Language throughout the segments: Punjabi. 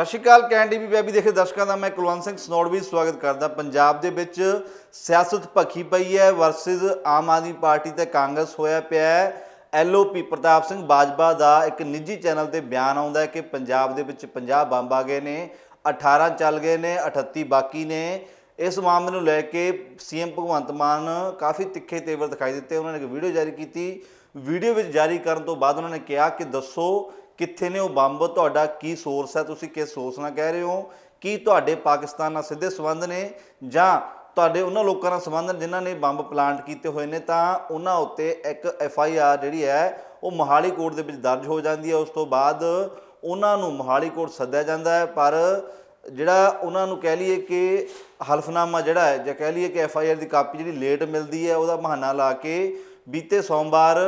ਸਤਿ ਸ਼੍ਰੀ ਅਕਾਲ ਕੈਂਡੀ ਵੀ ਬੇਬੀ ਦੇਖੇ ਦਰਸ਼ਕਾਂ ਦਾ ਮੈਂ ਕੁਲਵੰਤ ਸਿੰਘ ਸਨੋੜਵੀ ਸਵਾਗਤ ਕਰਦਾ। ਪੰਜਾਬ ਦੇ ਵਿੱਚ ਸਿਆਸਤ ਭਖੀ ਪਈ ਹੈ ਵਰਸਸ ਆਮ ਆਦਮੀ ਪਾਰਟੀ ਤੇ ਕਾਂਗਰਸ ਹੋਇਆ ਪਿਆ ਹੈ। ਐਲਓਪੀ ਪ੍ਰਤਾਪ ਸਿੰਘ ਬਾਜਵਾ ਦਾ ਇੱਕ ਨਿੱਜੀ ਚੈਨਲ ਤੇ ਬਿਆਨ ਆਉਂਦਾ ਹੈ ਕਿ ਪੰਜਾਬ ਦੇ ਵਿੱਚ 50 ਬੰਬ ਆ ਗਏ ਨੇ 18 ਚੱਲ ਗਏ ਨੇ 38 ਬਾਕੀ ਨੇ। ਇਸ ਮਾਮਲੇ ਨੂੰ ਲੈ ਕੇ ਸੀਐਮ ਭਗਵੰਤ ਮਾਨ ਕਾਫੀ ਤਿੱਖੇ ਤੇਵਰ ਦਿਖਾਈ ਦਿੱਤੇ, ਉਹਨਾਂ ਨੇ ਇੱਕ ਵੀਡੀਓ ਜਾਰੀ ਕੀਤੀ। ਵੀਡੀਓ ਵਿੱਚ ਜਾਰੀ ਕਰਨ ਤੋਂ ਬਾਅਦ ਉਹਨਾਂ ਨੇ ਕਿਹਾ ਕਿ ਦੱਸੋ ਕਿੱਥੇ ਨੇ ਉਹ ਬੰਬ, ਤੁਹਾਡਾ ਕੀ ਸੋਰਸ ਹੈ, ਤੁਸੀਂ ਕਿਸ ਸੋਰਸ ਨਾਲ ਕਹਿ ਰਹੇ ਹੋ? ਕੀ ਤੁਹਾਡੇ ਪਾਕਿਸਤਾਨ ਨਾਲ ਸਿੱਧੇ ਸੰਬੰਧ ਨੇ? ਜਾਂ ਤੁਹਾਡੇ ਉਹਨਾਂ ਲੋਕਾਂ ਨਾਲ ਸੰਬੰਧ ਨੇ ਜਿਨ੍ਹਾਂ ਨੇ ਬੰਬ ਪਲਾਂਟ ਕੀਤੇ ਹੋਏ ਨੇ, ਤਾਂ ਉਹਨਾਂ ਉੱਤੇ ਇੱਕ ਐਫ ਆਈ ਆਰ ਜਿਹੜੀ ਹੈ, ਉਹ ਮੋਹਾਲੀ ਕੋਰਟ ਦੇ ਵਿੱਚ ਦਰਜ ਹੋ ਜਾਂਦੀ ਹੈ। ਉਸ ਤੋਂ ਬਾਅਦ ਉਹਨਾਂ ਨੂੰ ਮੋਹਾਲੀ ਕੋਰਟ ਸੱਦਿਆ ਜਾਂਦਾ ਹੈ, ਪਰ ਜਿਹੜਾ ਉਹਨਾਂ ਨੂੰ ਕਹਿ ਲਈਏ ਕਿ ਹਲਫਨਾਮਾ ਜਿਹੜਾ ਹੈ, ਜਾਂ ਕਹਿ ਲਈਏ ਕਿ ਐਫ ਆਈ ਆਰ ਦੀ ਕਾਪੀ ਜਿਹੜੀ ਲੇਟ ਮਿਲਦੀ ਹੈ, ਉਹਦਾ ਬਹਾਨਾ ਲਾ ਕੇ ਬੀਤੇ ਸੋਮਵਾਰ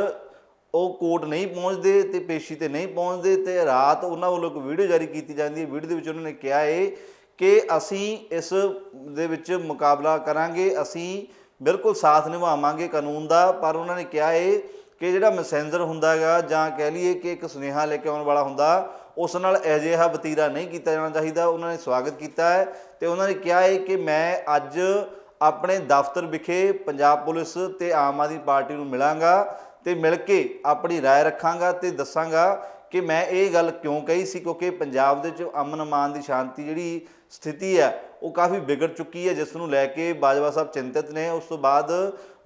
ਉਹ ਕੋਰਟ ਨਹੀਂ ਪਹੁੰਚਦੇ ਤੇ ਪੇਸ਼ੀ ਤੇ ਨਹੀਂ ਪਹੁੰਚਦੇ ਤੇ ਰਾਤ ਉਹਨਾਂ ਵੱਲੋਂ ਇੱਕ ਵੀਡੀਓ ਜਾਰੀ ਕੀਤੀ ਜਾਂਦੀ ਹੈ। ਵੀਡੀਓ ਦੇ ਵਿੱਚ ਉਹਨਾਂ ਨੇ ਕਿਹਾ ਹੈ ਕਿ ਅਸੀਂ ਇਸ ਦੇ ਵਿੱਚ ਮੁਕਾਬਲਾ ਕਰਾਂਗੇ, ਅਸੀਂ ਬਿਲਕੁਲ ਸਾਥ ਨਿਭਾਵਾਂਗੇ ਕਾਨੂੰਨ ਦਾ, ਪਰ ਉਹਨਾਂ ਨੇ ਕਿਹਾ ਹੈ ਕਿ ਜਿਹੜਾ ਮੈਸੇਂਜਰ ਹੁੰਦਾ ਹੈਗਾ ਜਾਂ ਕਹਿ ਲਈਏ ਕਿ ਇੱਕ ਸੁਨੇਹਾ ਲੈ ਕੇ ਆਉਣ ਵਾਲਾ ਹੁੰਦਾ, ਉਸ ਨਾਲ ਅਜਿਹਾ ਵਤੀਰਾ ਨਹੀਂ ਕੀਤਾ ਜਾਣਾ ਚਾਹੀਦਾ। ਉਹਨਾਂ ਨੇ ਸਵਾਗਤ ਕੀਤਾ ਹੈ ਤੇ ਉਹਨਾਂ ਨੇ ਕਿਹਾ ਹੈ ਕਿ ਮੈਂ ਅੱਜ ਆਪਣੇ ਦਫ਼ਤਰ ਵਿਖੇ ਪੰਜਾਬ ਪੁਲਿਸ ਤੇ ਆਮ ਆਦਮੀ ਪਾਰਟੀ ਨੂੰ ਮਿਲਾਂਗਾ ਤੇ ਮਿਲ ਕੇ ਆਪਣੀ رائے ਰੱਖਾਂਗਾ ਤੇ ਦੱਸਾਂਗਾ ਕਿ ਮੈਂ ਇਹ ਗੱਲ ਕਿਉਂ ਕਹੀ ਸੀ ਕਿਉਂਕਿ ਪੰਜਾਬ ਦੇ ਵਿੱਚ ਅਮਨ ਅਮਾਨ ਦੀ ਸ਼ਾਂਤੀ ਜਿਹੜੀ ਸਥਿਤੀ ਹੈ ਉਹ ਕਾਫੀ ਵਿਗੜ ਚੁੱਕੀ ਹੈ ਜਿਸ ਨੂੰ ਲੈ ਕੇ ਬਾਜਵਾ ਸਾਹਿਬ ਚਿੰਤਤ ਨੇ ਉਸ ਤੋਂ ਬਾਅਦ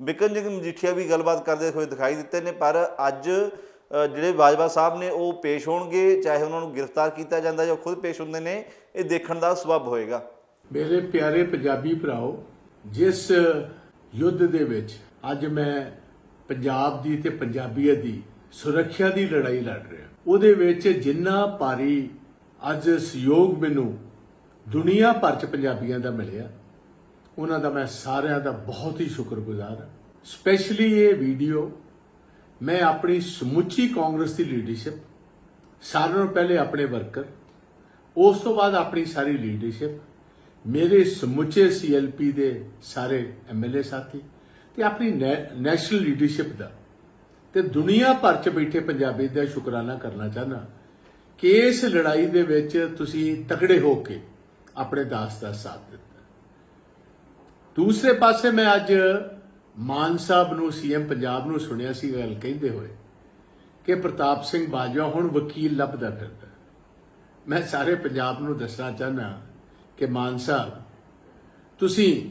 ਬਿਕਰਨਜੀਤ ਮਜੀਠੀਆ ਵੀ ਗੱਲਬਾਤ ਕਰਦੇ ਹੋਏ ਦਿਖਾਈ ਦਿੱਤੇ ਨੇ ਪਰ ਅੱਜ ਅ, ਜਿਹੜੇ ਬਾਜਵਾ ਸਾਹਿਬ ਨੇ ਉਹ ਪੇਸ਼ ਹੋਣਗੇ ਚਾਹੇ ਉਹਨਾਂ ਨੂੰ ਗ੍ਰਿਫਤਾਰ ਕੀਤਾ ਜਾਂਦਾ ਜਾਂ ਖੁਦ ਪੇਸ਼ ਹੁੰਦੇ ਨੇ ਇਹ ਦੇਖਣ ਦਾ ਸਬਬ ਹੋਏਗਾ ਮੇਰੇ ਪਿਆਰੇ ਪੰਜਾਬੀ ਭਰਾਓ ਜਿਸ ਯੁੱਧ ਦੇ ਵਿੱਚ ਅੱਜ ਮੈਂ ਪੰਜਾਬ ਦੀ ਤੇ ਪੰਜਾਬੀਅਤ ਦੀ ਸੁਰੱਖਿਆ ਦੀ ਲੜਾਈ ਲੜ ਰਿਹਾ ਉਹਦੇ ਵਿੱਚ ਜਿੰਨਾ ਭਾਰੀ ਅੱਜ ਸਹਿਯੋਗ ਮੈਨੂੰ ਦੁਨੀਆ ਭਰ ਚ ਪੰਜਾਬੀਆਂ ਦਾ ਮਿਲਿਆ, ਉਹਨਾਂ ਦਾ ਮੈਂ ਸਾਰਿਆਂ ਦਾ ਬਹੁਤ ਹੀ ਸ਼ੁਕਰਗੁਜ਼ਾਰ ਹਾਂ। ਸਪੈਸ਼ਲੀ ਇਹ ਵੀਡੀਓ, ਮੈਂ ਆਪਣੀ ਸਮੁੱਚੀ ਕਾਂਗਰਸ ਦੀ ਲੀਡਰਸ਼ਿਪ ਸਾਰਿਆਂ ਨੂੰ ਪਹਿਲੇ ਆਪਣੇ ਵਰਕਰ ਉਸ ਤੋਂ ਬਾਅਦ ਆਪਣੀ ਸਾਰੀ ਲੀਡਰਸ਼ਿਪ ਮੇਰੇ ਸਮੁੱਚੇ ਸੀਐਲਪੀ ਦੇ ਸਾਰੇ ਐਮਐਲਏ ਸਾਥੀ ਤੇ ਆਪਣੀ ਨੈ- ਨੈਸ਼ਨਲ ਲੀਡਰਸ਼ਿਪ ਦਾ ਤੇ ਦੁਨੀਆ ਭਰ ਚ ਬੈਠੇ ਪੰਜਾਬੀ ਦਾ ਸ਼ੁਕਰਾਨਾ ਕਰਨਾ ਚਾਹਨਾ ਕਿ ਇਸ ਲੜਾਈ ਦੇ ਵਿੱਚ ਤੁਸੀਂ ਤਕੜੇ ਹੋ ਕੇ ਆਪਣੇ ਦਾਸ ਦਾ ਸਾਥ ਦਿੱਤਾ। ਦੂਸਰੇ ਪਾਸੇ ਮੈਂ ਅੱਜ ਮਾਨ ਸਾਹਿਬ ਨੂੰ ਸੀਐਮ ਪੰਜਾਬ ਨੂੰ ਸੁਣਿਆ ਸੀ ਗੱਲ ਕਹਿੰਦੇ ਹੋਏ ਕਿ ਪ੍ਰਤਾਪ ਸਿੰਘ ਬਾਜਵਾ ਹੁਣ ਵਕੀਲ ਲੱਭਦਾ ਫਿਰਦਾ। ਮੈਂ ਸਾਰੇ ਪੰਜਾਬ ਨੂੰ ਦੱਸਣਾ ਚਾਹਨਾ ਕਿ ਮਾਨ ਸਾਹਿਬ, ਤੁਸੀਂ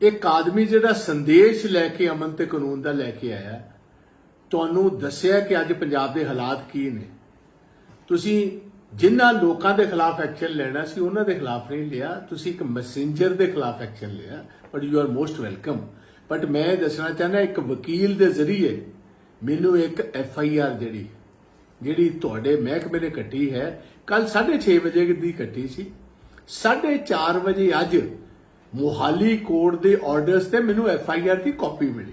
ਇੱਕ ਆਦਮੀ ਜਿਹੜਾ ਸੰਦੇਸ਼ ਲੈ ਕੇ ਅਮਨ ਤੇ ਕਾਨੂੰਨ ਦਾ ਲੈ ਕੇ ਆਇਆ, ਤੁਹਾਨੂੰ ਦੱਸਿਆ ਕਿ ਅੱਜ ਪੰਜਾਬ ਦੇ ਹਾਲਾਤ ਕੀ ਨੇ? ਤੁਸੀਂ ਜਿਨ੍ਹਾਂ ਲੋਕਾਂ ਦੇ ਖਿਲਾਫ ਐਕਸ਼ਨ ਲੈਣਾ ਸੀ, ਉਹਨਾਂ ਦੇ ਖਿਲਾਫ ਨਹੀਂ ਲਿਆ, ਤੁਸੀਂ ਇੱਕ ਮੈਸੇਂਜਰ ਦੇ ਖਿਲਾਫ ਐਕਸ਼ਨ ਲਿਆ but you are most welcome but ਮੈਂ ਇਹ ਦੱਸਣਾ ਚਾਹੁੰਦਾ, ਇੱਕ ਵਕੀਲ ਦੇ ਜ਼ਰੀਏ ਮੈਨੂੰ ਇੱਕ ਐਫ ਆਈ ਆਰ ਜਿਹੜੀ ਜਿਹੜੀ ਤੁਹਾਡੇ ਮਹਿਕਮੇ ਨੇ ਕੱਟੀ ਹੈ ਕੱਲ 6:30 ਵਜੇ ਦੀ ਕੱਟੀ ਸੀ। 4:30 ਵਜੇ ਅੱਜ ਮੋਹਾਲੀ ਕੋਰਟ ਦੇ ਆਰਡਰਸ ਤੇ ਮੈਨੂੰ ਐਫ ਆਈ ਆਰ ਦੀ ਕਾਪੀ ਮਿਲੀ।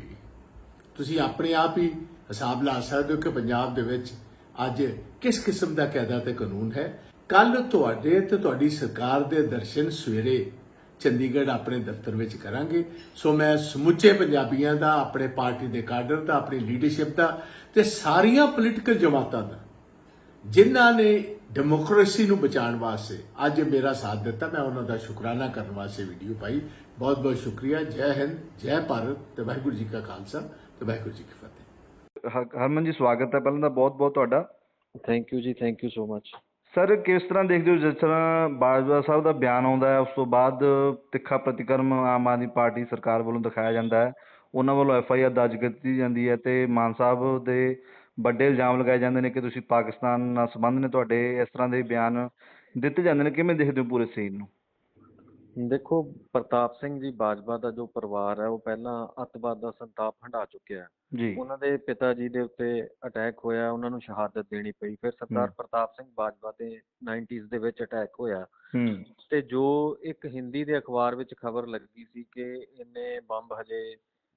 ਤੁਸੀਂ ਆਪਣੇ ਆਪ ਹੀ ਹਿਸਾਬ ਲਾ ਸਕਦੇ ਹੋ ਕਿ ਪੰਜਾਬ ਦੇ ਵਿੱਚ ਅੱਜ ਕਿਸ ਕਿਸਮ ਦਾ ਕਾਇਦਾ ਤੇ ਕਾਨੂੰਨ ਹੈ। ਕੱਲ ਤੁਹਾਡੇ ਤੇ ਤੁਹਾਡੀ ਸਰਕਾਰ ਦੇ ਦਰਸ਼ਨ ਸਵੇਰੇ ਚੰਡੀਗੜ੍ਹ ਆਪਣੇ ਦਫ਼ਤਰ ਵਿੱਚ ਕਰਾਂਗੇ। ਸੋ ਮੈਂ ਸਮੁੱਚੇ ਪੰਜਾਬੀਆਂ ਦਾ, ਆਪਣੇ ਪਾਰਟੀ ਦੇ ਕਾਡਰ ਦਾ, ਆਪਣੀ ਲੀਡਰਸ਼ਿਪ ਦਾ ਤੇ ਸਾਰੀਆਂ ਪੋਲੀਟੀਕਲ ਜਮਾਤਾਂ ਦਾ, ਜਿਨ੍ਹਾਂ ਨੇ ਡੈਮੋਕ੍ਰੇਸੀ ਨੂੰ ਬਚਾਉਣ ਵਾਸਤੇ ਅੱਜ ਮੇਰਾ ਸਾਥ ਦਿੱਤਾ ਮੈਂ ਉਹਨਾਂ ਦਾ ਸ਼ੁਕਰਾਨਾ ਕਰਨ ਵਾਸਤੇ ਵੀਡੀਓ ਪਾਈ। ਬਹੁਤ ਬਹੁਤ ਸ਼ੁਕਰੀਆ ਜੈ ਹਿੰਦ ਜੈ ਭਾਰਤ ਤੇ ਵਾਹਿਗੁਰੂ ਜੀ ਕਾ ਖਾਲਸਾ ਤੇ ਵਾਹਿਗੁਰੂ ਜੀ ਕੀ ਫਤਿਹ। ਹਰਮਨ ਜੀ ਸਵਾਗਤ ਹੈ ਪਹਿਲਾਂ ਤਾਂ ਬਹੁਤ ਬਹੁਤ ਤੁਹਾਡਾ। Thank you ji thank you so much sir ਕਿਸ ਤਰ੍ਹਾਂ ਦੇਖਦੇ ਹੋ ਜਿਸ ਤਰ੍ਹਾਂ ਬਾਜਵਾ ਸਾਹਿਬ ਦਾ ਬਿਆਨ ਆਉਂਦਾ ਹੈ ਉਸ ਤੋਂ ਬਾਅਦ ਤਿੱਖਾ ਪ੍ਰਤੀਕਰਮ ਆਮ ਆਦਮੀ ਪਾਰਟੀ ਸਰਕਾਰ ਵੱਲੋਂ ਦਿਖਾਇਆ ਜਾਂਦਾ ਹੈ। ਉਹਨਾਂ ਵੱਲੋਂ ਐਫ ਆਈ ਆਰ ਦਰਜ ਕੀਤੀ ਜਾਂਦੀ ਹੈ ਤੇ ਮਾਨ ਸਾਹਿਬ ਦੇ ਵੱਡੇ ਇਲਜ਼ਾਮ ਲਗਾਏ ਜਾਂਦੇ ਨੇ ਕਿ ਤੁਸੀਂ ਪਾਕਿਸਤਾਨ ਨਾਲ ਸੰਬੰਧ ਨੇ ਤੁਹਾਡੇ ਇਸ ਤਰ੍ਹਾਂ ਦੇ ਬਿਆਨ ਦਿੱਤੇ ਜਾਂਦੇ ਨੇ ਕਿਵੇਂ ਦੇਖਦੇ ਹੋ ਪੂਰੇ ਸੀਨ ਨੂੰ? ਦੇਖੋ ਪ੍ਰਤਾਪ ਸਿੰਘ ਜੀ ਬਾਜਵਾ ਦਾ ਜੋ ਪਰਿਵਾਰ ਹੈ ਉਹ ਪਹਿਲਾਂ ਅੱਤਵਾਦ ਦਾ ਸੰਤਾਪ ਹੰਢਾ ਚੁੱਕਿਆ ਹੈ। ਜੀ। ਉਹਨਾਂ ਦੇ ਪਿਤਾ ਜੀ ਦੇ ਉੱਤੇ ਅਟੈਕ ਹੋਇਆ ਉਹਨਾਂ ਨੂੰ ਸ਼ਹਾਦਤ ਦੇਣੀ ਪਈ। ਫਿਰ ਸਰਦਾਰ। ਪ੍ਰਤਾਪ ਸਿੰਘ ਬਾਜਵਾ ਤੇ 90s ਦੇ ਵਿੱਚ ਅਟੈਕ ਹੋਇਆ। ਤੇ ਜੋ ਇੱਕ ਹਿੰਦੀ ਦੇ ਅਖਬਾਰ ਵਿੱਚ ਖਬਰ ਲੱਗੀ ਸੀ ਕਿ ਇੰਨੇ ਬੰਬ ਹਜੇ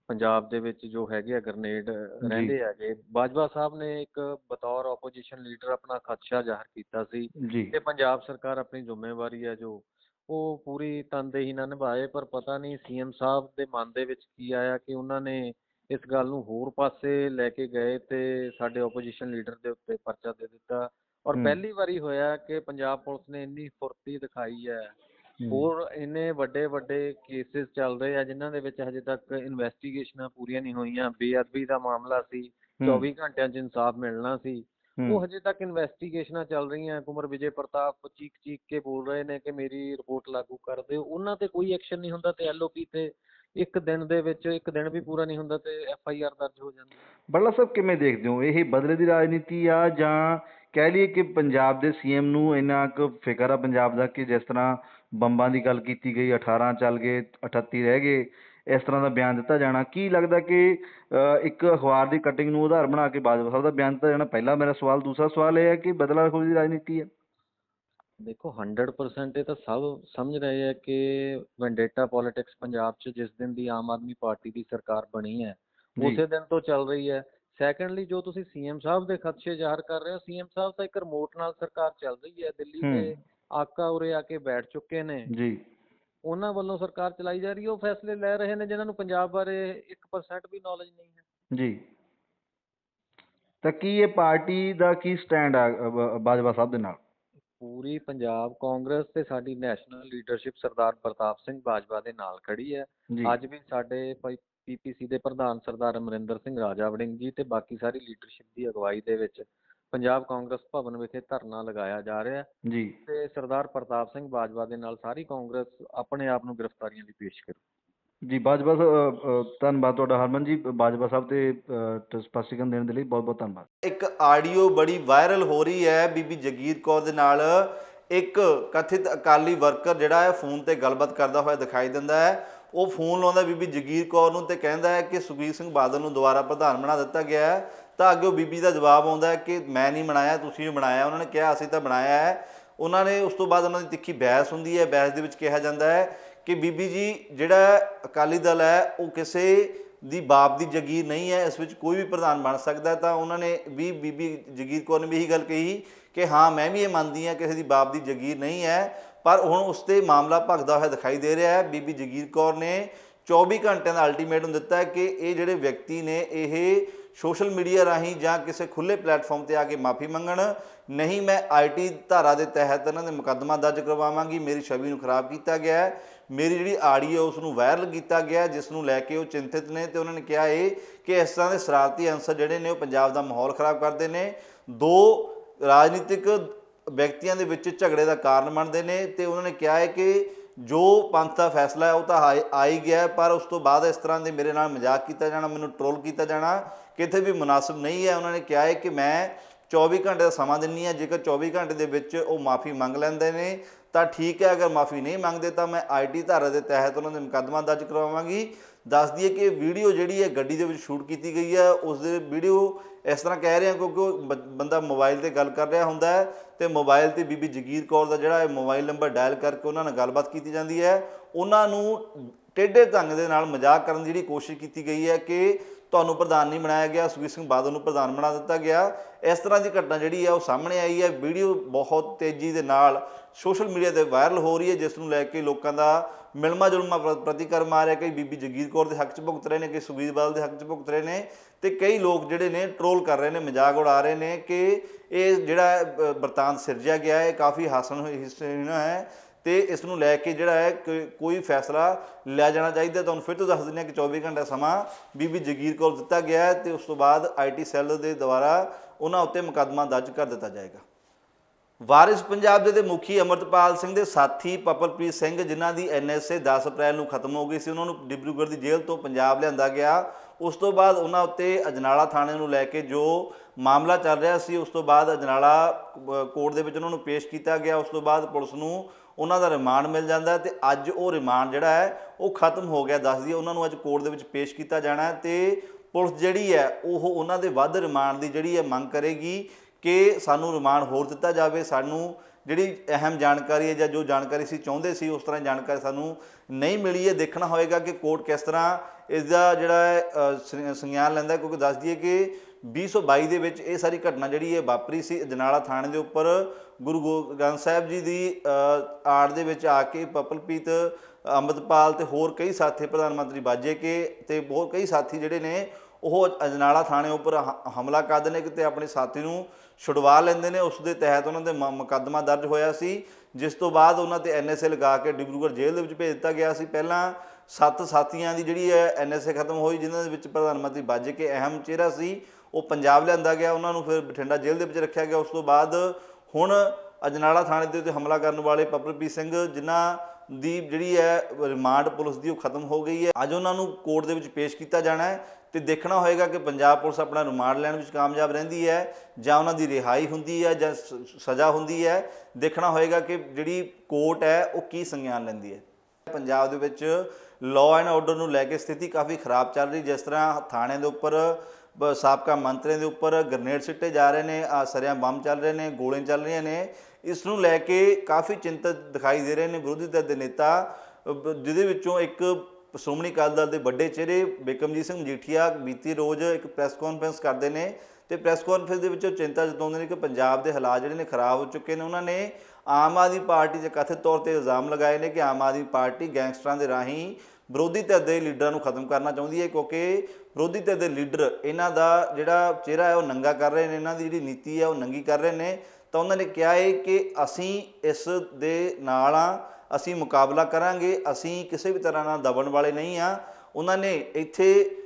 ਪੰਜਾਬ ਦੇ ਵਿੱਚ ਜੋ ਹੈਗੇ ਆ ਗ੍ਰਨੇਡ ਰਹਿੰਦੇ ਹੈਗੇ। ਬਾਜਵਾ ਸਾਹਿਬ ਨੇ ਇੱਕ ਬਤੌਰ ਆਪੋਜੀਸ਼ਨ ਲੀਡਰ ਆਪਣਾ ਖਦਸ਼ਾ ਜ਼ਾਹਰ ਕੀਤਾ ਸੀ ਕਿ ਪੰਜਾਬ ਸਰਕਾਰ ਆਪਣੀ ਜ਼ਿੰਮੇਵਾਰੀ ਹੈ ਜੋ ਉਹ ਪੂਰੀ ਤਨਦੇਹੀ ਨਾਲ ਨਿਭਾਏ ਪਰ ਪਤਾ ਨਹੀਂ ਸੀਐਮ ਸਾਹਿਬ ਦੇ ਮਨ ਦੇ ਵਿੱਚ ਕੀ ਆਇਆ ਕਿ ਉਹਨਾਂ ਨੇ ਇਸ ਗੱਲ ਨੂੰ ਹੋਰ ਪਾਸੇ ਲੈ ਕੇ ਗਏ ਤੇ ਸਾਡੇ ਆਪੋਜੀਸ਼ਨ ਲੀਡਰ ਦੇ ਉੱਤੇ ਪਰਚਾ ਦੇ ਦਿੱਤਾ। ਔਰ। ਪਹਿਲੀ ਵਾਰੀ ਹੋਇਆ ਕਿ ਪੰਜਾਬ ਪੁਲਿਸ ਨੇ ਇੰਨੀ ਫੁਰਤੀ ਦਿਖਾਈ ਹੈ ਹੋਰ ਇੰਨੇ ਵੱਡੇ ਵੱਡੇ ਕੇਸਿਸ ਚੱਲ ਰਹੇ ਆ ਜਿਨ੍ਹਾਂ ਦੇ ਵਿੱਚ ਹਜੇ ਤੱਕ ਇਨਵੈਸਟੀਗੇਸ਼ਨਾਂ ਪੂਰੀਆਂ ਨਹੀਂ ਹੋਈਆਂ। ਬੇਅਦਬੀ ਦਾ ਮਾਮਲਾ ਸੀ 24 ਘੰਟਿਆਂ 'ਚ ਇਨਸਾਫ ਮਿਲਣਾ ਸੀ। ਉਹ ਹਜੇ ਤੱਕ ਇਨਵੈਸਟੀਗੇਸ਼ਨਾਂ ਚੱਲ ਰਹੀਆਂ। ਕੁਮਰ ਵਿਜੇ ਪ੍ਰਤਾਪ ਚੀਕ ਚੀਕ ਕੇ ਬੋਲ ਰਹੇ ਨੇ ਕਿ ਮੇਰੀ ਰਿਪੋਰਟ ਲਾਗੂ ਕਰ ਦਿਓ। ਉਹਨਾਂ ਤੇ ਕੋਈ ਐਕਸ਼ਨ ਨਹੀਂ ਹੁੰਦਾ ਤੇ ਐਲਓਪੀ ਤੇ ਇੱਕ ਦਿਨ ਦੇ ਵਿੱਚ ਇੱਕ ਦਿਨ ਵੀ ਪੂਰਾ ਨਹੀਂ ਹੁੰਦਾ ਤੇ ਐਫ ਆਈ ਆਰ ਦਰਜ ਹੋ ਜਾਂਦੀ। ਹੈ ਬੱਲਾ ਸਾਹਿਬ ਕਿਵੇਂ ਦੇਖਦੇ ਹੋ? ਇਹ ਬਦਲੇ ਦੀ ਰਾਜਨੀਤੀ ਆ ਜਾਂ ਕਹਿ ਲਈਏ ਕਿ ਪੰਜਾਬ ਦੇ ਸੀਐਮ ਨੂੰ ਇੰਨਾ ਕੁ ਫਿਕਰ ਆ ਪੰਜਾਬ ਦਾ ਕਿ ਜਿਸ ਤਰ੍ਹਾਂ ਬੰਬਾਂ ਦੀ ਗੱਲ ਕੀਤੀ ਗਈ 18 ਚੱਲ ਗਏ 38 ਰਹਿ ਗਏ ਇਸ ਤਰ੍ਹਾਂ ਦਾ ਬਿਆਨ ਦਿੱਤਾ ਜਾਣਾ। ਕੀ ਲੱਗਦਾ ਕਿ ਇੱਕ ਅਖਬਾਰ ਦੀ ਕਟਿੰਗ ਨੂੰ ਆਧਾਰ ਬਣਾ ਕੇ ਬਾਜਵਾ ਸਾਹਿਬ ਦਾ ਬਿਆਨ ਦਿੱਤਾ ਜਾਣਾ? ਪਹਿਲਾ ਮੇਰਾ ਸਵਾਲ ਦੂਸਰਾ ਸਵਾਲ ਇਹ ਹੈ ਕਿ ਬਦਲਾ ਖੋਰੀ ਦੀ ਰਾਜਨੀਤੀ ਹੈ? ਦੇਖੋ 100% ਇਹ ਤਾਂ ਸਭ ਸਮਝ ਰਹੇ ਆ ਕਿ ਵੈਂਡੇਟਾ ਪੋਲਿਟਿਕਸ ਪੰਜਾਬ 'ਚ ਜਿਸ ਦਿਨ ਦੀ ਆਮ ਆਦਮੀ ਪਾਰਟੀ ਦੀ ਸਰਕਾਰ ਬਣੀ ਹੈ। ਉਸੇ ਦਿਨ ਤੋਂ ਚੱਲ ਰਹੀ ਹੈ। ਸੈਕੰਡਲੀ ਜੋ ਤੁਸੀਂ ਸੀਐਮ ਸਾਹਿਬ ਦੇ ਖਦਸ਼ੇ ਜ਼ਾਹਰ ਕਰ ਰਹੇ ਹੋ ਸੀਐਮ ਸਾਹਿਬ ਤਾਂ ਇੱਕ ਰਿਮੋਟ ਨਾਲ ਸਰਕਾਰ ਚੱਲ ਰਹੀ ਹੈ ਦਿੱਲੀ। ਤੇ ਆਕਾ ਉਰੇ ਆ ਕੇ ਬੈਠ ਚੁੱਕੇ ਨੇ। ਜੀ। ਉਹਨਾਂ ਵੱਲੋਂ ਸਰਕਾਰ ਚਲਾਈ ਜਾ ਰਹੀ ਹੈ ਉਹ ਫੈਸਲੇ ਲੈ ਰਹੇ ਨੇ ਜਿਨ੍ਹਾਂ ਨੂੰ ਪੰਜਾਬ ਬਾਰੇ 1% ਵੀ ਨੌਲੇਜ ਨਹੀਂ ਹੈ। ਜੀ। ਤਾਂ ਕੀ ਇਹ ਪਾਰਟੀ ਦਾ ਕੀ ਸਟੈਂਡ ਆ ਬਾਜਵਾ ਸਾਹਿਬ ਦੇ ਨਾਲ? ਪੂਰੀ ਪੰਜਾਬ ਕਾਂਗਰਸ ਤੇ ਸਾਡੀ ਨੈਸ਼ਨਲ ਲੀਡਰਸ਼ਿਪ ਸਰਦਾਰ ਪ੍ਰਤਾਪ ਸਿੰਘ ਬਾਜਵਾ ਦੇ ਨਾਲ ਖੜੀ ਹੈ। ਅੱਜ ਵੀ ਸਾਡੇ ਪੀਪੀਸੀ ਦੇ ਪ੍ਰਧਾਨ ਸਰਦਾਰ ਅਮਰਿੰਦਰ ਸਿੰਘ ਰਾਜਾ ਵੜਿੰਗ ਜੀ ਤੇ ਬਾਕੀ ਸਾਰੀ ਲੀਡਰਸ਼ਿਪ ਦੀ ਅਗਵਾਈ ਦੇ ਵਿੱਚ ਪੰਜਾਬ ਕਾਂਗਰਸ ਭਵਨ ਵਿਖੇ ਧਰਨਾ ਲਗਾਇਆ ਜਾ ਰਿਹਾ ਹੈ ਜੀ। ਤੇ ਸਰਦਾਰ ਪ੍ਰਤਾਪ ਸਿੰਘ ਬਾਜਵਾ ਦੇ ਨਾਲ ਸਾਰੀ ਕਾਂਗਰਸ ਆਪਣੇ ਆਪ ਨੂੰ ਗ੍ਰਿਫਤਾਰੀਆਂ ਦੀ ਪੇਸ਼ ਕਰੂ ਜੀ ਬਾਜਵਾ ਧੰਨਵਾਦ ਤੁਹਾਡਾ ਹਰਮਨ ਜੀ ਬਾਜਵਾ ਸਾਹਿਬ ਤੇ ਸਪਸ਼ਟੀਕਰਨ ਦੇਣ ਦੇ ਲਈ ਬਹੁਤ ਬਹੁਤ ਧੰਨਵਾਦ। ਇੱਕ ਆਡੀਓ ਬੜੀ ਵਾਇਰਲ ਹੋ ਰਹੀ ਹੈ ਬੀਬੀ ਜਗੀਰ ਕੌਰ ਦੇ ਨਾਲ। ਇੱਕ ਕਥਿਤ ਅਕਾਲੀ ਵਰਕਰ ਜਿਹੜਾ ਹੈ ਫੋਨ ਤੇ ਗੱਲਬਾਤ ਕਰਦਾ ਹੋਇਆ ਦਿਖਾਈ ਦਿੰਦਾ ਹੈ। ਉਹ ਫੋਨ ਲਾਉਂਦਾ ਬੀਬੀ ਜਗੀਰ ਕੌਰ ਨੂੰ ਤੇ ਕਹਿੰਦਾ ਹੈ ਕਿ ਸੁਖਬੀਰ ਸਿੰਘ ਬਾਦਲ ਨੂੰ ਦੁਬਾਰਾ ਪ੍ਰਧਾਨ ਬਣਾ ਦਿੱਤਾ ਗਿਆ ਹੈ। ਤਾਂ ਅੱਗੇ ਉਹ ਬੀਬੀ ਦਾ ਜਵਾਬ ਆਉਂਦਾ ਹੈ ਕਿ ਮੈਂ ਨਹੀਂ ਬਣਾਇਆ, ਤੁਸੀਂ ਹੀ ਬਣਾਇਆ। ਉਹਨਾਂ ਨੇ ਕਿਹਾ, ਅਸੀਂ ਤਾਂ ਬਣਾਇਆ ਹੈ। ਉਹਨਾਂ ਨੇ ਉਸ ਤੋਂ ਬਾਅਦ ਉਹਨਾਂ ਦੀ ਤਿੱਖੀ ਬਹਿਸ ਹੁੰਦੀ ਹੈ। ਬਹਿਸ ਦੇ ਵਿੱਚ ਕਿਹਾ ਜਾਂਦਾ ਹੈ ਕਿ ਬੀਬੀ ਜੀ, ਜਿਹੜਾ ਅਕਾਲੀ ਦਲ ਹੈ, ਉਹ ਕਿਸੇ ਦੀ ਬਾਪ ਦੀ ਜਗੀਰ ਨਹੀਂ ਹੈ। ਇਸ ਵਿੱਚ ਕੋਈ ਵੀ ਪ੍ਰਧਾਨ ਬਣ ਸਕਦਾ ਤਾਂ ਉਹਨਾਂ ਨੇ ਵੀ ਬੀਬੀ ਜਗੀਰ ਕੌਰ ਨੇ ਵੀ ਇਹੀ ਗੱਲ ਕਹੀ ਕਿ ਹਾਂ, ਮੈਂ ਵੀ ਇਹ ਮੰਨਦੀ ਹਾਂ, ਕਿਸੇ ਦੀ ਬਾਪ ਦੀ ਜਗੀਰ ਨਹੀਂ ਹੈ। ਪਰ ਹੁਣ ਉਸ ਤੇ ਮਾਮਲਾ ਭਗਦਾ ਹੋਇਆ ਦਿਖਾਈ ਦੇ ਰਿਹਾ ਹੈ। ਬੀਬੀ ਜਗੀਰ ਕੌਰ ਨੇ 24 ਘੰਟਿਆਂ ਦਾ ਅਲਟੀਮੇਟਮ ਦਿੱਤਾ ਹੈ ਕਿ ਇਹ ਜਿਹੜੇ ਵਿਅਕਤੀ ਨੇ, ਇਹ ਸੋਸ਼ਲ ਮੀਡੀਆ ਰਾਹੀਂ ਜਾਂ ਕਿਸੇ ਖੁੱਲੇ ਪਲੇਟਫਾਰਮ ਤੇ ਆ ਕੇ ਮਾਫੀ ਮੰਗਣ, ਨਹੀਂ ਮੈਂ ਆਈਟੀ ਧਾਰਾ ਦੇ ਤਹਿਤ ਇਹਨਾਂ ਦੇ ਮੁਕੱਦਮਾ ਦਰਜ ਕਰਵਾਵਾਂਗੀ, ਮੇਰੀ ਛਵੀ ਨੂੰ ਖਰਾਬ ਕੀਤਾ ਗਿਆ ਹੈ। ਮੇਰੀ ਜਿਹੜੀ ਆਡੀਓ ਉਸ ਨੂੰ ਵਾਇਰਲ ਕੀਤਾ ਗਿਆ ਜਿਸ ਨੂੰ ਲੈ ਕੇ ਉਹ ਚਿੰਤਿਤ ਨੇ ਤੇ ਉਹਨਾਂ ਨੇ ਕਿਹਾ ਇਹ ਕਿ ਇਸ ਤਰ੍ਹਾਂ ਦੇ ਸ਼ਰਾਰਤੀ ਅੰਸਰ ਜਿਹੜੇ ਨੇ ਉਹ ਪੰਜਾਬ ਦਾ ਮਾਹੌਲ ਖਰਾਬ ਕਰਦੇ ਨੇ। ਦੋ ਰਾਜਨੀਤਿਕ ਵਿਅਕਤੀਆਂ ਦੇ ਵਿੱਚ ਝਗੜੇ ਦਾ ਕਾਰਨ ਬਣਦੇ ਨੇ ਤੇ ਉਹਨਾਂ ਨੇ ਕਿਹਾ ਹੈ ਕਿ ਜੋ ਪੰਥ ਦਾ ਫੈਸਲਾ ਹੈ ਉਹ ਤਾਂ ਆ- ਹੀ ਗਿਆ ਪਰ ਉਸ ਤੋਂ ਬਾਅਦ ਇਸ ਤਰ੍ਹਾਂ ਦੇ ਮੇਰੇ ਨਾਲ ਮਜ਼ਾਕ ਕੀਤਾ ਜਾਣਾ, ਮੈਨੂੰ ਟ੍ਰੋਲ ਕੀਤਾ ਜਾਣਾ ਕਿਤੇ ਵੀ ਮੁਨਾਸਬ ਨਹੀਂ ਹੈ। ਉਹਨਾਂ ਨੇ ਕਿਹਾ ਹੈ ਕਿ ਮੈਂ 24 ਘੰਟੇ ਦਾ ਸਮਾਂ ਦਿੰਨੀ ਆ ਜੇਕਰ 24 ਘੰਟੇ ਦੇ ਵਿੱਚ ਉਹ ਮਾਫੀ ਮੰਗ ਲੈਂਦੇ ਨੇ, ਤਾਂ ਠੀਕ ਹੈ। ਅਗਰ ਮਾਫੀ ਨਹੀਂ ਮੰਗਦੇ ਤਾਂ ਮੈਂ ਆਈਟੀ ਧਾਰਾ ਦੇ ਤਹਿਤ ਉਹਨਾਂ ਦੇ ਮੁਕੱਦਮਾ ਦਰਜ ਕਰਵਾਵਾਂਗੀ। ਦੱਸ ਦਈਏ ਕਿ ਵੀਡੀਓ ਜਿਹੜੀ ਹੈ ਗੱਡੀ ਦੇ ਵਿੱਚ ਸ਼ੂਟ ਕੀਤੀ ਗਈ ਹੈ। ਉਸ ਦੇ ਵੀਡੀਓ ਇਸ ਤਰ੍ਹਾਂ ਕਹਿ ਰਹੇ ਹਾਂ ਕਿਉਂਕਿ ਉਹ ਬ- ਬੰਦਾ ਮੋਬਾਈਲ ਤੇ ਗੱਲ ਕਰ ਰਿਹਾ ਹੁੰਦਾ ਹੈ ਤੇ ਮੋਬਾਈਲ ਤੇ ਬੀਬੀ ਜਗੀਰ ਕੌਰ ਦਾ ਜਿਹੜਾ ਹੈ ਮੋਬਾਈਲ ਨੰਬਰ ਡਾਇਲ ਕਰਕੇ ਉਹਨਾਂ ਨਾਲ ਗੱਲਬਾਤ ਕੀਤੀ ਜਾਂਦੀ ਹੈ। ਉਹਨਾਂ ਨੂੰ ਟੇਢੇ ਢੰਗ ਦੇ ਨਾਲ ਮਜ਼ਾਕ ਕਰਨ ਦੀ ਜਿਹੜੀ ਕੋਸ਼ਿਸ਼ ਕੀਤੀ ਗਈ ਹੈ ਕਿ ਤੁਹਾਨੂੰ ਪ੍ਰਧਾਨ ਨਹੀਂ ਬਣਾਇਆ ਗਿਆ ਸੁਖਬੀਰ ਸਿੰਘ ਬਾਦਲ ਨੂੰ ਪ੍ਰਧਾਨ ਬਣਾ ਦਿੱਤਾ ਗਿਆ। ਇਸ ਤਰ੍ਹਾਂ ਦੀ ਘਟਨਾ ਜਿਹੜੀ ਹੈ ਉਹ ਸਾਹਮਣੇ ਆਈ ਹੈ। ਵੀਡੀਓ ਬਹੁਤ ਤੇਜ਼ੀ ਦੇ ਨਾਲ ਸੋਸ਼ਲ ਮੀਡੀਆ ਤੇ ਵਾਇਰਲ ਹੋ ਰਹੀ ਹੈ ਜਿਸ ਨੂੰ ਲੈ ਕੇ ਲੋਕਾਂ ਦਾ ਮਿਲਮਾ ਜੁਲਮਾ ਪ੍ਰ- ਪ੍ਰਤੀਕਰਮ ਆ ਰਿਹਾ। ਕਈ ਬੀਬੀ ਜਗੀਰ ਕੌਰ ਦੇ ਹੱਕ 'ਚ ਭੁਗਤ ਰਹੇ ਨੇ ਕਈ ਸੁਖਬੀਰ ਬਾਦਲ ਦੇ ਹੱਕ 'ਚ ਭੁਗਤ ਰਹੇ ਨੇ ਤੇ ਕਈ ਲੋਕ ਜਿਹੜੇ ਨੇ ਟਰੋਲ ਕਰ ਰਹੇ ਨੇ ਮਜ਼ਾਕ ਉਡਾ ਰਹੇ ਨੇ ਕਿ ਇਹ ਜਿਹੜਾ ਹੈ, ਸਿਰਜਿਆ ਗਿਆ ਹੈ ਇਹ ਕਾਫੀ ਹਾਸਨ ਹਿੱਸੇ ਹੈ। ਤੇ ਇਸ ਨੂੰ ਲੈ ਕੇ ਜਿਹੜਾ ਹੈ ਕਿ ਕੋਈ ਫੈਸਲਾ ਲਿਆ ਜਾਣਾ ਚਾਹੀਦਾ ਤੁਹਾਨੂੰ ਫਿਰ ਤੋਂ ਦੱਸ ਦਿੰਦੇ ਹਾਂ ਕਿ 24 ਘੰਟਾ ਸਮਾਂ ਬੀਬੀ ਜਗੀਰ ਕੋਲ ਦਿੱਤਾ ਗਿਆ ਹੈ ਤੇ ਉਸ ਤੋਂ ਬਾਅਦ ਆਈਟੀ ਸੈੱਲ ਦੇ ਦੁਆਰਾ ਉਹਨਾਂ ਉੱਤੇ ਮੁਕੱਦਮਾ ਦਰਜ ਕਰ ਦਿੱਤਾ ਜਾਏਗਾ। ਵਾਰਿਸ ਪੰਜਾਬ ਦੇ ਦੇ ਮੁਖੀ ਅਮਰਤਪਾਲ ਸਿੰਘ ਦੇ ਸਾਥੀ ਪਪਲਪ੍ਰੀਤ ਸਿੰਘ, ਜਿਨ੍ਹਾਂ ਦੀ ਐਨਐਸਏ 10 ਅਪ੍ਰੈਲ ਨੂੰ ਖਤਮ ਹੋ ਗਈ ਸੀ, ਉਹਨਾਂ ਨੂੰ ਡਿਬਰੂਗੜ੍ਹ ਦੀ ਜੇਲ੍ਹ ਤੋਂ ਪੰਜਾਬ ਲਿਆਂਦਾ ਗਿਆ। ਉਸ ਤੋਂ ਬਾਅਦ ਉਹਨਾਂ ਉੱਤੇ ਅਜਨਾਲਾ ਥਾਣੇ ਨੂੰ ਲੈ ਕੇ ਜੋ ਮਾਮਲਾ ਚੱਲ ਰਿਹਾ ਸੀ, ਉਸ ਤੋਂ ਬਾਅਦ ਅਜਨਾਲਾ ਕੋਰਟ ਦੇ ਵਿੱਚ ਉਹਨਾਂ ਨੂੰ ਪੇਸ਼ ਕੀਤਾ ਗਿਆ। ਉਸ ਤੋਂ ਬਾਅਦ ਪੁਲਿਸ ਨੂੰ ਉਹਨਾਂ ਦਾ ਰਿਮਾਂਡ ਮਿਲ ਜਾਂਦਾ ਹੈ ਤੇ ਅੱਜ ਉਹ ਰਿਮਾਂਡ ਜਿਹੜਾ ਹੈ, ਉਹ ਖਤਮ ਹੋ ਗਿਆ, ਦੱਸ ਦਈਏ। ਉਹਨਾਂ ਨੂੰ ਅੱਜ ਕੋਰਟ ਦੇ ਵਿੱਚ ਪੇਸ਼ ਕੀਤਾ ਜਾਣਾ ਹੈ ਤੇ ਪੁਲਿਸ ਜਿਹੜੀ ਹੈ, ਉਹ ਉਹਨਾਂ ਦੇ ਵੱਧ ਰਿਮਾਂਡ ਦੀ ਜਿਹੜੀ ਹੈ ਮੰਗ ਕਰੇਗੀ ਕਿ ਸਾਨੂੰ ਰਿਮਾਂਡ ਹੋਰ ਦਿੱਤਾ ਜਾਵੇ, ਸਾਨੂੰ ਜਿਹੜੀ ਅਹਿਮ ਜਾਣਕਾਰੀ ਹੈ ਜਾਂ ਜੋ ਜਾਣਕਾਰੀ ਸੀ ਚਾਹੁੰਦੇ ਸੀ, ਉਸ ਤਰ੍ਹਾਂ ਦੀ ਜਾਣਕਾਰੀ ਸਾਨੂੰ ਨਹੀਂ ਮਿਲੀ। ਹੈ ਦੇਖਣਾ ਹੋਵੇਗਾ ਕਿ ਕੋਰਟ ਕਿਸ ਤਰ੍ਹਾਂ ਇਸ ਦਾ ਜਿਹੜਾ ਸੰਗਿਆਨ ਲੈਂਦਾ ਕਿਉਂਕਿ ਦੱਸ ਦਈਏ ਕਿ 2022 ਦੇ ਵਿੱਚ ਇਹ ਸਾਰੀ ਘਟਨਾ ਜਿਹੜੀ ਹੈ ਵਾਪਰੀ ਸੀ ਜਨਾਲਾ ਥਾਣੇ ਦੇ ਉੱਪਰ। ਗੁਰੂ ਗੋ- ਗ੍ਰੰਥ ਸਾਹਿਬ ਜੀ ਦੀ ਆੜ ਦੇ ਵਿੱਚ ਆ ਕੇ ਪਪਲਪ੍ਰੀਤ ਅੰਮ੍ਰਿਤਪਾਲ ਤੇ ਹੋਰ ਕਈ ਸਾਥੀ, ਪ੍ਰਧਾਨ ਮੰਤਰੀ ਬਾਜੇ ਕੇ ਤੇ ਬਹੁਤ ਕਈ ਸਾਥੀ ਜਿਹੜੇ ਨੇ, ਉਹ ਅਜਨਾਲਾ ਥਾਣੇ ਉੱਪਰ ਹ- ਹਮਲਾ ਕਰਦੇ ਨੇ ਕਿਤੇ ਆਪਣੇ ਸਾਥੀ ਨੂੰ ਛੁਡਵਾ ਲੈਂਦੇ ਨੇ। ਉਸ ਦੇ ਤਹਿਤ ਉਹਨਾਂ ਦੇ ਮ- ਮੁਕੱਦਮਾ ਦਰਜ ਹੋਇਆ ਸੀ। ਜਿਸ ਤੋਂ ਬਾਅਦ ਉਹਨਾਂ ਤੇ ਐਨਐਸਏ ਲਗਾ ਕੇ ਡਿਬਰੂਗੜ੍ਹ ਜੇਲ੍ਹ ਦੇ ਵਿੱਚ ਭੇਜ ਦਿੱਤਾ ਗਿਆ ਸੀ। ਪਹਿਲਾਂ ਸੱਤ ਸਾਥੀਆਂ ਦੀ ਜਿਹੜੀ ਹੈ ਐਨਐਸਏ ਖਤਮ ਹੋਈ, ਜਿਨ੍ਹਾਂ ਦੇ ਵਿੱਚ ਪ੍ਰਧਾਨ ਮੰਤਰੀ ਵੱਜ ਕੇ ਅਹਿਮ ਚਿਹਰਾ ਸੀ, ਉਹ ਪੰਜਾਬ ਲਿਆਂਦਾ ਗਿਆ। ਉਹਨਾਂ ਨੂੰ ਫਿਰ ਬਠਿੰਡਾ ਜੇਲ੍ਹ ਦੇ ਵਿੱਚ ਰੱਖਿਆ ਗਿਆ। ਉਸ ਤੋਂ ਬਾਅਦ ਹੁਣ ਅਜਨਾਲਾ ਥਾਣੇ ਦੇ ਉੱਤੇ ਹਮਲਾ ਕਰਨ ਵਾਲੇ ਪਪਰਪ੍ਰੀਤ ਸਿੰਘ, ਜਿਨ੍ਹਾਂ ਦੀ ਜਿਹੜੀ ਹੈ ਰਿਮਾਂਡ ਪੁਲਿਸ ਦੀ ਉਹ ਖਤਮ ਹੋ ਗਈ ਹੈ। ਅੱਜ ਉਹਨਾਂ ਨੂੰ ਕੋਰਟ ਦੇ ਵਿੱਚ ਪੇਸ਼ ਕੀਤਾ ਜਾਣਾ ਹੈ। ਤੇ ਦੇਖਣਾ ਹੋਏਗਾ ਕਿ ਪੰਜਾਬ ਪੁਲਿਸ ਆਪਣਾ ਰਿਮਾਂਡ ਲੈਣ ਵਿੱਚ ਕਾਮਯਾਬ ਰਹਿੰਦੀ ਹੈ ਜਾਂ ਉਹਨਾਂ ਦੀ ਰਿਹਾਈ ਹੁੰਦੀ ਹੈ ਜਾਂ ਸ- ਸਜ਼ਾ ਹੁੰਦੀ ਹੈ। ਦੇਖਣਾ ਹੋਏਗਾ ਕਿ ਜਿਹੜੀ ਕੋਰਟ ਹੈ, ਉਹ ਕੀ ਸੰਗਿਆਨ ਲੈਂਦੀ ਹੈ। ਪੰਜਾਬ ਦੇ ਵਿੱਚ ਲਾਅ ਐਂਡ ਆਰਡਰ ਨੂੰ ਲੈ ਕੇ ਸਥਿਤੀ ਕਾਫੀ ਖਰਾਬ ਚੱਲ ਰਹੀ, ਜਿਸ ਤਰ੍ਹਾਂ ਥਾਣੇ ਦੇ ਉੱਪਰ ਸਾਬਕਾ ਮੰਤਰੀਆਂ ਦੇ ਉੱਪਰ ਗ੍ਰਨੇਡ ਸਿੱਟੇ ਜਾ ਰਹੇ ਨੇ, ਆ ਸਰਿਆਂ ਬੰਬ ਚੱਲ ਰਹੇ ਨੇ, ਗੋਲੀਆਂ ਚੱਲ ਰਹੀਆਂ ਨੇ। ਇਸ ਨੂੰ ਲੈ ਕੇ ਕਾਫੀ ਚਿੰਤਤ ਦਿਖਾਈ ਦੇ ਰਹੇ ਨੇ ਵਿਰੋਧੀ ਧਿਰ ਦੇ ਨੇਤਾ ਜਿਹਦੇ ਵਿੱਚੋਂ ਇੱਕ ਸ਼੍ਰੋਮਣੀ ਅਕਾਲੀ ਦਲ ਦੇ ਵੱਡੇ ਚਿਹਰੇ ਬਿਕਮਜੀਤ ਸਿੰਘ ਮਜੀਠੀਆ ਬੀਤੀ ਰੋਜ਼ ਇੱਕ ਪ੍ਰੈਸ ਕਾਨਫਰੰਸ ਕਰਦੇ ਨੇ ਤੇ ਪ੍ਰੈਸ ਕਾਨਫਰੰਸ ਦੇ ਵਿੱਚ ਉਹ ਚਿੰਤਾ ਜਤਾਉਂਦੇ ਨੇ ਕਿ ਪੰਜਾਬ ਦੇ ਹਾਲਾਤ ਜਿਹੜੇ ਨੇ ਖਰਾਬ ਹੋ ਚੁੱਕੇ ਨੇ। ਉਹਨਾਂ ਨੇ ਆਮ ਆਦਮੀ ਪਾਰਟੀ ਦੇ ਕਥਿਤ ਤੌਰ ਤੇ ਇਲਜ਼ਾਮ ਲਗਾਏ ਨੇ ਕਿ ਆਮ ਆਦਮੀ ਪਾਰਟੀ ਗੈਂਗਸਟਰਾਂ ਦੇ ਰਾਹੀਂ ਵਿਰੋਧੀ ਧਿਰ ਦੇ ਲੀਡਰਾਂ ਨੂੰ ਖਤਮ ਕਰਨਾ ਚਾਹੁੰਦੀ ਹੈ ਕਿਉਂਕਿ ਵਿਰੋਧੀ ਧਿਰ ਦੇ ਲੀਡਰ ਇਹਨਾਂ ਦਾ ਜਿਹੜਾ ਚਿਹਰਾ ਹੈ ਉਹ ਨੰਗਾ ਕਰ ਰਹੇ ਨੇ, ਇਹਨਾਂ ਦੀ ਜਿਹੜੀ ਨੀਤੀ ਹੈ ਉਹ ਨੰਗੀ ਕਰ ਰਹੇ ਨੇ ਤਾਂ ਉਹਨਾਂ ਨੇ ਕਿਹਾ ਹੈ ਕਿ ਅਸੀਂ ਇਸ ਦੇ ਨਾਲ ਆ, ਅਸੀਂ ਮੁਕਾਬਲਾ ਕਰਾਂਗੇ, ਅਸੀਂ ਕਿਸੇ ਵੀ ਤਰ੍ਹਾਂ ਨਾਲ ਦਬਣ ਵਾਲੇ ਨਹੀਂ ਆ। ਉਹਨਾਂ ਨੇ ਇੱਥੇ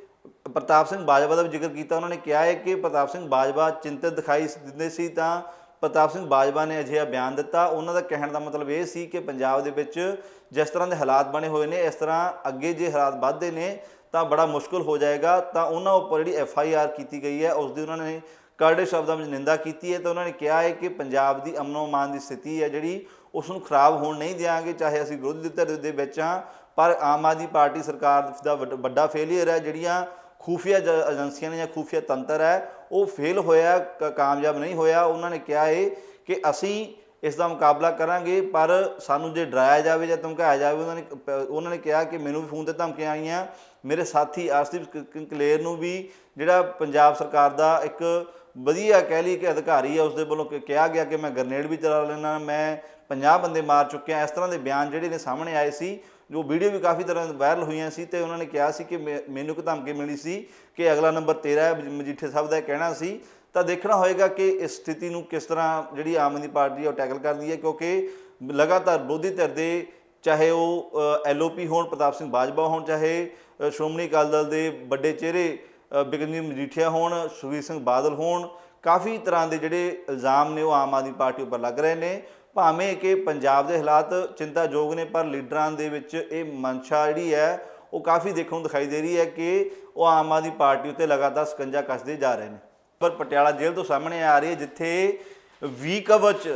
ਪ੍ਰਤਾਪ ਸਿੰਘ ਬਾਜਵਾ ਦਾ ਵੀ ਜ਼ਿਕਰ ਕੀਤਾ। ਉਹਨਾਂ ਨੇ ਕਿਹਾ ਹੈ ਕਿ ਪ੍ਰਤਾਪ ਸਿੰਘ ਬਾਜਵਾ ਚਿੰਤਤ ਦਿਖਾਈ ਦਿੰਦੇ ਸੀ ਤਾਂ ਪ੍ਰਤਾਪ ਸਿੰਘ ਬਾਜਵਾ ਨੇ ਅਜਿਹਾ ਬਿਆਨ ਦਿੱਤਾ। ਉਹਨਾਂ ਦਾ ਕਹਿਣ ਦਾ ਮਤਲਬ ਇਹ ਸੀ ਕਿ ਪੰਜਾਬ ਦੇ ਵਿੱਚ ਜਿਸ ਤਰ੍ਹਾਂ ਦੇ ਹਾਲਾਤ ਬਣੇ ਹੋਏ ਨੇ, ਇਸ ਤਰ੍ਹਾਂ ਅੱਗੇ ਜੇ ਹਾਲਾਤ ਵੱਧਦੇ ਨੇ ਤਾਂ ਬੜਾ ਮੁਸ਼ਕਲ ਹੋ ਜਾਏਗਾ। ਤਾਂ ਉਹਨਾਂ ਉੱਪਰ ਜਿਹੜੀ ਐਫ ਆਈ ਆਰ ਕੀਤੀ ਗਈ ਹੈ, ਉਸ ਦੀ ਉਹਨਾਂ ਨੇ ਕਰੜੇ ਸ਼ਬਦਾਂ ਵਿੱਚ ਨਿੰਦਾ ਕੀਤੀ ਹੈ ਤਾਂ ਉਹਨਾਂ ਨੇ ਕਿਹਾ ਹੈ ਕਿ ਪੰਜਾਬ ਦੀ ਅਮਨੋਮਾਨ ਦੀ ਸਥਿਤੀ ਹੈ ਜਿਹੜੀ ਉਸ ਨੂੰ ਖਰਾਬ ਹੋਣ ਨਹੀਂ ਦਿਆਂਗੇ, ਚਾਹੇ ਅਸੀਂ ਵਿਰੋਧੀ ਧਿਰ ਦੇ ਵਿੱਚ ਹਾਂ, ਪਰ ਆਮ ਆਦਮੀ ਪਾਰਟੀ ਸਰਕਾਰ ਦਾ ਵੱਡ- ਵੱਡਾ ਫੇਲਿਅਰ ਹੈ, ਜਿਹੜੀਆਂ ਖੂਫੀਆ ਜ- ਏਜੰਸੀਆਂ ਨੇ ਜਾਂ ਖੂਫੀਆ ਤੰਤਰ ਹੈ, ਉਹ ਫੇਲ ਹੋਇਆ, ਕ- ਕਾਮਯਾਬ ਨਹੀਂ ਹੋਇਆ। ਉਹਨਾਂ ਨੇ ਕਿਹਾ ਹੈ ਕਿ ਅਸੀਂ ਇਸ ਦਾ ਮੁਕਾਬਲਾ ਕਰਾਂਗੇ, ਪਰ ਸਾਨੂੰ ਜੇ ਡਰਾਇਆ ਜਾਵੇ ਜਾਂ ਧਮਕਾਇਆ ਜਾਵੇ, ਉਹਨਾਂ ਨੇ ਪ- ਉਹਨਾਂ ਨੇ ਕਿਹਾ ਕਿ ਮੈਨੂੰ ਵੀ ਫੋਨ ਤੇ ਧਮਕੀਆਂ ਆਈਆਂ। ਮੇਰੇ ਸਾਥੀ ਆਰਸੀਪ ਕਲੇਰ ਨੂੰ ਵੀ ਜਿਹੜਾ ਪੰਜਾਬ ਸਰਕਾਰ ਦਾ ਇੱਕ ਵਧੀਆ ਕਹਿ ਲਈ ਕਿ ਅਧਿਕਾਰੀ ਆ, ਉਸਦੇ ਵੱਲੋਂ ਕਿ- ਕਿਹਾ ਗਿਆ ਕਿ ਮੈਂ ਗ੍ਰਨੇਡ ਵੀ ਚਲਾ ਲੈਣਾ ਮੈਂ 50 ਬੰਦੇ ਮਾਰ ਚੁੱਕਿਆ ਇਸ ਤਰ੍ਹਾਂ ਦੇ ਬਿਆਨ ਜਿਹੜੇ ਨੇ ਸਾਹਮਣੇ ਆਏ ਸੀ, ਜੋ ਵੀਡੀਓ ਵੀ ਕਾਫੀ ਤਰ੍ਹਾਂ ਵਾਇਰਲ ਹੋਈਆਂ ਸੀ ਤੇ ਉਹਨਾਂ ਨੇ ਕਿਹਾ ਸੀ ਕਿ ਮੈ- ਮੈਨੂੰ ਇੱਕ ਧਮਕੀ ਮਿਲੀ ਸੀ ਕਿ ਅਗਲਾ ਨੰਬਰ ਤੇਰਾ ਹੈ ਮਜੀਠੇ ਸਾਹਿਬ ਦਾ ਇਹ ਕਹਿਣਾ ਸੀ। ਤਾਂ ਦੇਖਣਾ ਹੋਏਗਾ ਕਿ ਇਸ ਸਥਿਤੀ ਨੂੰ ਕਿਸ ਤਰ੍ਹਾਂ ਜਿਹੜੀ ਆਮ ਆਦਮੀ ਪਾਰਟੀ ਹੈ ਉਹ ਟੈਕਲ ਕਰਦੀ ਹੈ, ਕਿਉਂਕਿ ਲਗਾਤਾਰ ਵਿਰੋਧੀ ਧਿਰ ਦੇ ਚਾਹੇ ਉਹ ਐਲਓਪੀ ਹੋਣ, ਪ੍ਰਤਾਪ ਸਿੰਘ ਬਾਜਵਾ ਹੋਣ, ਚਾਹੇ ਸ਼੍ਰੋਮਣੀ ਅਕਾਲੀ ਦਲ ਦੇ ਵੱਡੇ ਚਿਹਰੇ ਅ, ਮਜੀਠੀਆ ਹੋਣ ਸੁਖਬੀਰ ਸਿੰਘ ਬਾਦਲ ਹੋਣ ਕਾਫੀ ਤਰ੍ਹਾਂ ਦੇ ਜਿਹੜੇ ਇਲਜ਼ਾਮ ਨੇ ਉਹ ਆਮ ਆਦਮੀ ਪਾਰਟੀ ਉੱਪਰ ਲੱਗ ਰਹੇ ਨੇ। ਭਾਵੇਂ ਕਿ ਪੰਜਾਬ ਦੇ ਹਾਲਾਤ ਚਿੰਤਾਯੋਗ ਨੇ ਪਰ ਲੀਡਰਾਂ ਦੇ ਵਿੱਚ ਇਹ ਮਨਸ਼ਾ ਜਿਹੜੀ ਹੈ ਉਹ ਕਾਫੀ ਦੇਖਣ ਨੂੰ ਦਿਖਾਈ ਦੇ ਰਹੀ ਹੈ ਕਿ ਉਹ ਆਮ ਆਦਮੀ ਪਾਰਟੀ ਉੱਤੇ ਲਗਾਤਾਰ ਸਕੰਜਾ ਕੱਸਦੇ ਜਾ ਰਹੇ ਨੇ। ਪਰ ਪਟਿਆਲਾ ਜੇਲ੍ਹ ਤੋਂ ਸਾਹਮਣੇ ਆ ਰਹੀ ਹੈ ਜਿੱਥੇ ਵੀ ਕਵਚ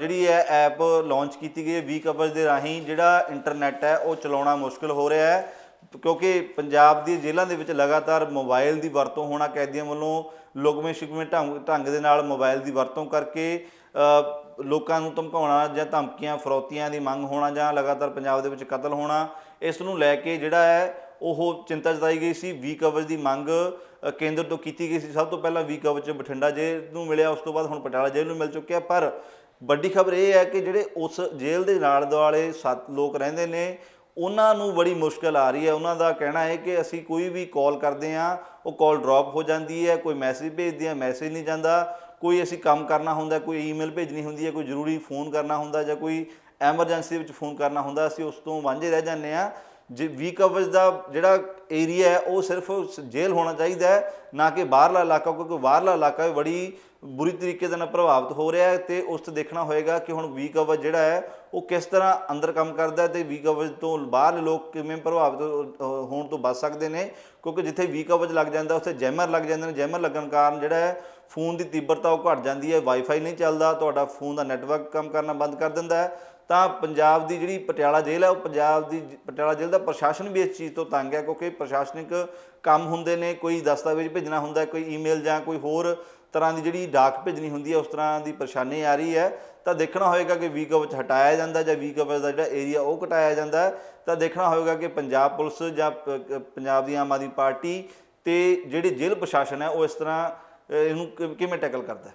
ਜਿਹੜੀ ਹੈ ਐਪ ਲਾਂਚ ਕੀਤੀ ਗਈ ਹੈ। ਵੀ ਕਵਚ ਦੇ ਰਾਹੀਂ ਜਿਹੜਾ ਇੰਟਰਨੈਟ ਹੈ ਉਹ ਚਲਾਉਣਾ ਮੁਸ਼ਕਲ ਹੋ ਰਿਹਾ ਹੈ। ਕਿਉਂਕਿ ਪੰਜਾਬ ਦੀ ਜੇਲ੍ਹਾਂ ਦੇ ਵਿੱਚ ਲਗਾਤਾਰ ਮੋਬਾਈਲ ਦੀ ਵਰਤੋਂ ਹੋਣਾ ਕੈਦੀਆਂ ਵੱਲੋਂ ਲੋਕਵੇਂ ਛਿਕਵੇਂ ਢੰਗ ਢੰਗ ਦੇ ਨਾਲ ਮੋਬਾਈਲ ਦੀ ਵਰਤੋਂ ਕਰਕੇ ਲੋਕਾਂ ਨੂੰ ਧਮਕਾਉਣਾ ਜਾਂ ਧਮਕੀਆਂ, ਫਰੋਤੀਆਂ ਦੀ ਮੰਗ ਹੋਣਾ ਜਾਂ ਲਗਾਤਾਰ ਪੰਜਾਬ ਦੇ ਵਿੱਚ ਕਤਲ ਹੋਣਾ, ਇਸ ਨੂੰ ਲੈ ਕੇ ਜਿਹੜਾ ਹੈ, ਉਹ ਚਿੰਤਾ ਜਤਾਈ ਗਈ ਸੀ। ਵੀ ਕਵਚ ਦੀ ਮੰਗ ਕੇਂਦਰ ਤੋਂ ਕੀਤੀ ਗਈ ਸੀ। ਸਭ ਤੋਂ ਪਹਿਲਾਂ ਵੀ ਕਵਚ ਬਠਿੰਡਾ ਜੇਲ੍ਹ ਨੂੰ ਮਿਲਿਆ, ਉਸ ਤੋਂ ਬਾਅਦ ਹੁਣ ਪਟਿਆਲਾ ਜੇਲ੍ਹ ਨੂੰ ਮਿਲ ਚੁੱਕਿਆ। ਪਰ ਵੱਡੀ ਖਬਰ ਇਹ ਹੈ ਕਿ ਜਿਹੜੇ ਉਸ ਜੇਲ੍ਹ ਦੇ ਨਾਲ ਦੁਆਲੇ ਸੱਤ ਲੋਕ ਰਹਿੰਦੇ ਨੇ ਉਹਨਾਂ ਨੂੰ ਬੜੀ ਮੁਸ਼ਕਲ ਆ ਰਹੀ ਹੈ। ਉਹਨਾਂ ਦਾ ਕਹਿਣਾ ਹੈ ਕਿ ਅਸੀਂ ਕੋਈ ਵੀ ਕਾਲ ਕਰਦੇ ਆ ਉਹ ਕਾਲ ਡ੍ਰੌਪ ਹੋ ਜਾਂਦੀ ਹੈ, ਕੋਈ ਮੈਸੇਜ ਭੇਜਦੇ ਆ ਮੈਸੇਜ ਨਹੀਂ ਜਾਂਦਾ। ਕੋਈ ਅਸੀਂ ਕੰਮ ਕਰਨਾ ਹੁੰਦਾ, ਕੋਈ ਈਮੇਲ ਭੇਜਣੀ ਹੁੰਦੀ ਹੈ, ਕੋਈ ਜ਼ਰੂਰੀ ਫੋਨ ਕਰਨਾ ਹੁੰਦਾ ਜਾਂ ਕੋਈ ਐਮਰਜੈਂਸੀ ਵਿੱਚ ਫੋਨ ਕਰਨਾ ਹੁੰਦਾ, ਅਸੀਂ ਉਸ ਤੋਂ ਵਾਂਝੇ ਰਹਿ ਜਾਂਦੇ ਆ ਜੇ ਵੀ ਕਵਰੇਜ ਦਾ ਜਿਹੜਾ ਏਰੀਆ ਹੈ, ਉਹ ਸਿਰਫ ਜੇਲ੍ਹ ਹੋਣਾ ਚਾਹੀਦਾ ਹੈ, ਨਾ ਕਿ ਬਾਹਰਲਾ ਇਲਾਕਾ, ਕਿਉਂਕਿ ਬਾਹਰਲਾ ਇਲਾਕਾ ਬੜੀ ਬੁਰੀ ਤਰੀਕੇ ਦੇ ਨਾਲ ਪ੍ਰਭਾਵਿਤ ਹੋ ਰਿਹਾ ਹੈ ਤੇ ਉਸ ਤੇ ਦੇਖਣਾ ਹੋਏਗਾ ਕਿ ਹੁਣ ਵੀ ਕਵਰੇਜ ਜਿਹੜਾ ਹੈ, ਉਹ ਕਿਸ ਤਰ੍ਹਾਂ ਅੰਦਰ ਕੰਮ ਕਰਦਾ ਹੈ ਤੇ ਵੀ ਕਵਰੇਜ ਤੋਂ ਬਾਹਰਲੇ ਲੋਕ ਕਿਵੇਂ ਪ੍ਰਭਾਵਿਤ ਹੋ- ਹੋਣ ਤੋਂ ਬਚ ਸਕਦੇ ਨੇ, ਕਿਉਂਕਿ ਜਿੱਥੇ ਵੀ ਕਵਰੇਜ ਲੱਗ ਜਾਂਦਾ, ਉੱਥੇ ਜੈਮਰ ਲੱਗ ਜਾਂਦੇ ਨੇ, ਜੈਮਰ ਲੱਗਣ ਕਾਰਨ ਜਿਹੜਾ ਹੈ ਫੋਨ ਦੀ ਤੀਬਰਤਾ ਉਹ ਘਟ ਜਾਂਦੀ ਹੈ ਵਾਈਫਾਈ ਨਹੀਂ ਚੱਲਦਾ, ਤੁਹਾਡਾ ਫੋਨ ਦਾ ਨੈਟਵਰਕ ਕੰਮ ਕਰਨਾ ਬੰਦ ਕਰ ਦਿੰਦਾ ਹੈ। ਤਾਂ ਪੰਜਾਬ ਦੀ ਜਿਹੜੀ ਪਟਿਆਲਾ ਜੇਲ੍ਹ ਹੈ, ਉਹ ਪੰਜਾਬ ਦੀ ਪਟਿਆਲਾ ਜੇਲ੍ਹ ਦਾ ਪ੍ਰਸ਼ਾਸਨ ਵੀ ਇਸ ਚੀਜ਼ ਤੋਂ ਤੰਗ ਹੈ, ਕਿਉਂਕਿ ਪ੍ਰਸ਼ਾਸਨਿਕ ਕੰਮ ਹੁੰਦੇ ਨੇ, ਕੋਈ ਦਸਤਾਵੇਜ਼ ਭੇਜਣਾ ਹੁੰਦਾ ਕੋਈ ਈਮੇਲ ਜਾਂ ਕੋਈ ਹੋਰ ਤਰ੍ਹਾਂ ਦੀ ਜਿਹੜੀ ਡਾਕ ਭੇਜਣੀ ਹੁੰਦੀ ਹੈ, ਉਸ ਤਰ੍ਹਾਂ ਦੀ ਪਰੇਸ਼ਾਨੀ ਆ ਰਹੀ ਹੈ। ਤਾਂ ਦੇਖਣਾ ਹੋਏਗਾ ਕਿ ਵੀ ਕਵਚ ਹਟਾਇਆ ਜਾਂਦਾ ਜਾਂ ਵੀ ਕਵਚ ਦਾ ਜਿਹੜਾ ਏਰੀਆ ਉਹ ਘਟਾਇਆ ਜਾਂਦਾ ਤਾਂ ਦੇਖਣਾ ਹੋਏਗਾ ਕਿ ਪੰਜਾਬ ਪੁਲਿਸ ਜਾਂ ਪੰਜਾਬ ਦੀ ਆਮ ਆਦਮੀ ਪਾਰਟੀ ਤੇ ਜਿਹੜੇ ਜੇਲ੍ਹ ਪ੍ਰਸ਼ਾਸਨ ਹੈ, ਉਹ ਇਸ ਤਰ੍ਹਾਂ ਇਹਨੂੰ ਕਿਵੇਂ ਟੈਕਲ ਕਰਦਾ?